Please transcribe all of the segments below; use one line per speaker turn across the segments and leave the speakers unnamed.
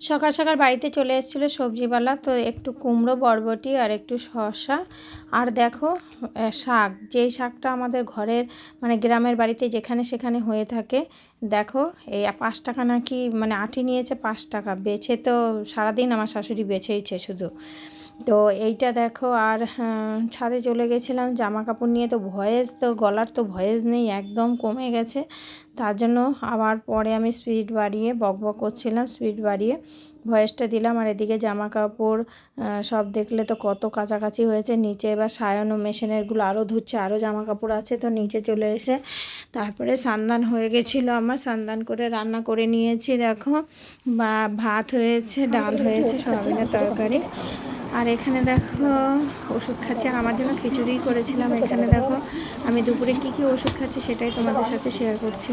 সকাল সকাল বাড়িতে চলে এসেছিল সবজিওয়ালা। তো একটু কুমড়ো, বরবটি আর একটু শসা। আর দেখো শাক। যেই শাকটা আমাদের ঘরের মানে গ্রামের বাড়িতে যেখানে সেখানে হয়ে থাকে, দেখো, এই পাঁচ টাকা নাকি মানে আটি নিয়েছে পাঁচ টাকা। বেছে তো সারাদিন আমার শাশুড়ি বেছেইছে শুধু। তো এইটা দেখো আর আহ, ছাদে চলে গেছিলাম জামা কাপড় নিয়ে তো ভয়েস তো গলার তো ভয়েস নেই একদম কমে গেছে। তার জন্য আবার পরে আমি স্পিড বাড়িয়ে বক বক করছিলাম স্পিড বাড়িয়ে ভয়েসটা দিলাম। আর এদিকে জামা কাপড় সব দেখলে তো কত কাছাকাছি হয়েছে। নিচে এবার সায়ন ও মেশিনেরগুলো আরও ধুচ্ছে আরও জামা কাপড় আছে তো নিচে চলে এসে তারপরে সান্দান হয়ে গেছিল আমার। সান্দান করে রান্না করে নিয়েছি দেখো। বা ভাত হয়েছে ডাল হয়েছে সয়াবিনের তরকারি। আর এখানে দেখো ওষুধ খাচ্ছি। আর আমার জন্য খিচুড়ি করেছিলাম। এখানে দেখো আমি দুপুরে কি কি ওষুধ খাচ্ছি সেটাই তোমাদের সাথে শেয়ার করছি।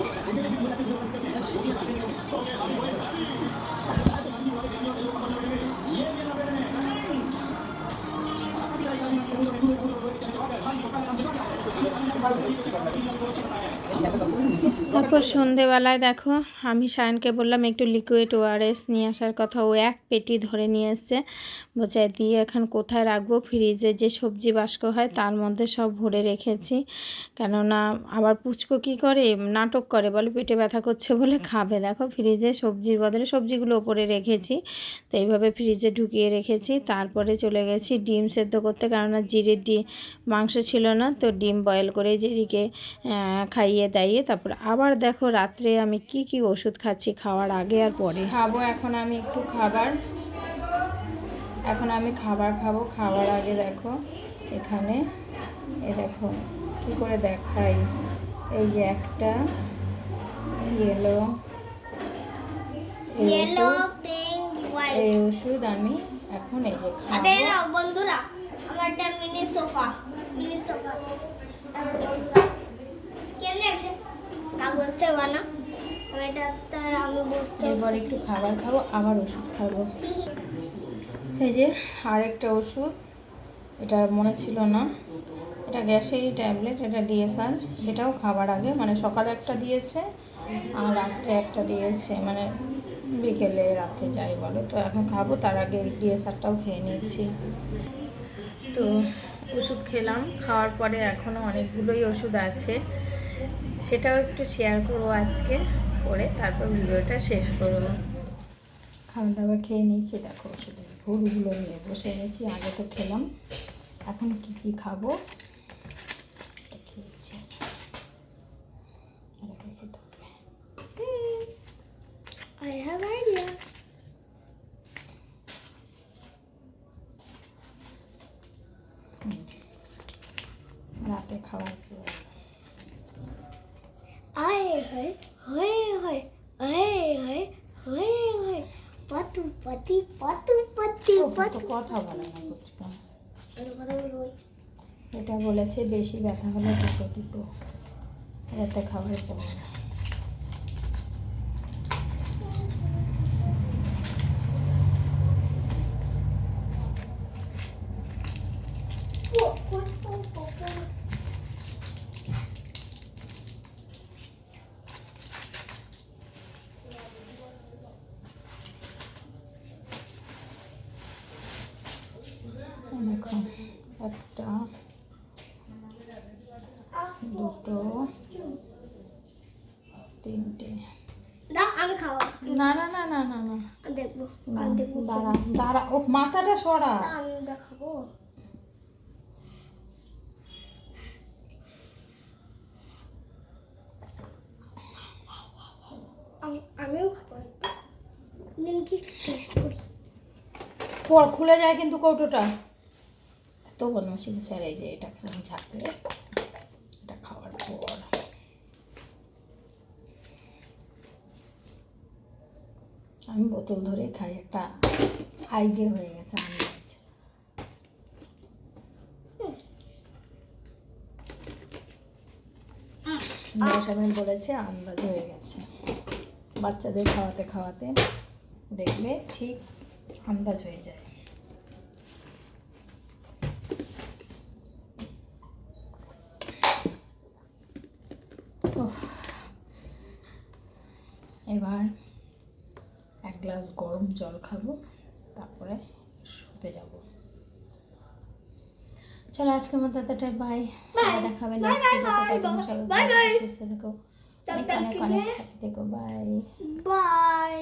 他那个，তারপর সন্ধেবেলায় দেখো, আমি সায়নকে বললাম একটু লিকুইড ওআরএস নিয়ে আসার কথা। ও এক পেটি ধরে নিয়ে এসছে। বোঝায় দিয়ে এখন কোথায় রাখব? ফ্রিজে যে সবজি বাস্ক হয়, তার মধ্যে সব ভরে রেখেছি। কেননা, আবার পুচকো কী করে? নাটক করে। বলে, পেটে ব্যথা করছে বলে খাবে। দেখো ফ্রিজে সবজির বদলে সবজিগুলো ওপরে রেখেছি। তো এইভাবে ফ্রিজে ঢুকিয়ে রেখেছি। তারপরে চলে গেছি ডিম সেদ্ধ করতে। কেননা, জিরের ডিম মাংস ছিল না। তো ডিম বয়েল করে জিরিকে খাইয়ে দাইয়ে তারপর আবার দেখো রাত্রে আমি কি কি ওষুধ খাচ্ছি খাওয়ার আগে আর পরে। খাব এখন আমি একটু খাবার। এখন আমি খাবার খাব খাওয়ার আগে দেখো এখানে। এ দেখো কি করে দেখাই? এই যে একটা ইয়েলো এই ওষুধ। আমি এখন এই যে খাব।
বন্ধুরা আমার একটা মিনি সোফা মিনি সোফা বন্ধুরা কেমনে আছে আমি বসতে
এরপর একটু খাবার খাব আবার ওষুধ খাব। এই যে আরেকটা ওষুধ। এটা মনে ছিল না। এটা গ্যাসেরই ট্যাবলেট এটা ডিএসআর। এটাও খাবার আগে মানে সকালে একটা দিয়েছে আর রাত্রে একটা দিয়েছে। মানে বিকেলে রাতে যাই বলো। তো এখন খাব তার আগে ডিএসআরটাও খেয়ে নিয়েছি তো ওষুধ খেলাম। খাওয়ার পরে এখনও অনেকগুলোই ওষুধ আছে। সেটাও একটু শেয়ার করব আজকে করে তারপর ভিডিওটা শেষ করব। খাওয়া দাওয়া খেয়ে নিয়েছি দেখো ওষুধের ভুলগুলো নিয়ে বসে গেছি আগে তো খেলাম এখন কি কি খাব? খেয়েছি রাতে খাওয়ার
হয় হয় হয় আয় হয় হয় হয়। পাতু পাতি পাতু পাতি পাতু
কথা বলে না
বলব
এটা বলেছে বেশি ব্যথা হলে দুটো দুটো। রাতে খাবার পর এই দেখো একটা দুটো তিনটে।
আমি
না না না না না না।
দেখব আমি
দাঁড়া দাঁড়া ও মাথাটা সরা।
আমি দেখাবো। আমিও খাব দিন টেস্ট করি।
পর খুলে যায় কিন্তু কৌটোটা। এত হচ্ছে এই যে এটা খেলাম ঝাঁকড়ে এটা খাওয়ার পর। আমি বোতল ধরে খাই একটা আইডিয়া হয়ে গেছে আন্দাজ সবাই বলেছে আন্দাজ হয়ে গেছে। বাচ্চাদের খাওয়াতে খাওয়াতে দেখবে ঠিক আন্দাজ হয়ে যায়। এবার গ্লাস গরম জল খাব তারপরে শুতে যাব। চলো আজকের মতো এতটাই বাই দেখাবে. সুস্থ থেকো। অনেক অনেক অনেক হ্যাপি থেকো বাই
বাই